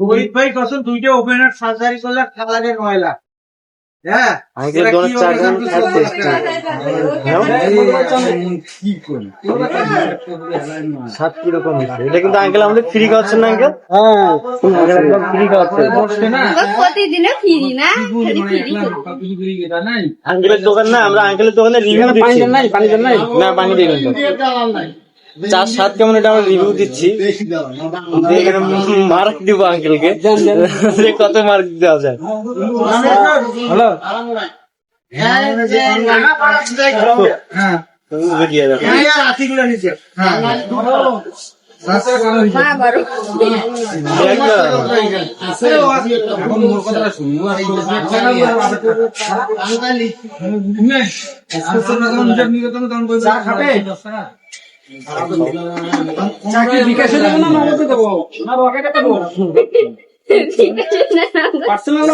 রোহিত ভাই কসম দুইটা ওপেনার সার্জারি করলে খেলা লাগে নয় লাখ। হ্যাঁ? সাত কীরকম এটা কিন্তু আঙ্কেল আমাদের ফ্রি খাওয়াচ্ছেন না আঙ্কেল হ্যাঁ। ফ্রি খাওয়াচ্ছেন আঙ্কেলের দোকান না আমরা আঙ্কেলের দোকানে রিভিউ দিচ্ছি। নাই পানি দেন না পানি দিবেন তো চার সাত কেমন এটা আমরা রিভিউ দিচ্ছি। মার্ক দিব আঙ্কেলকে যে কত মার্ক দেওয়া যায়। হ্যালো? হ্যাঁ। একদম। বিকাশে দেবো না নগদে দেবো না রকেটে দেবো ঠিক আছে না পার্সোনাল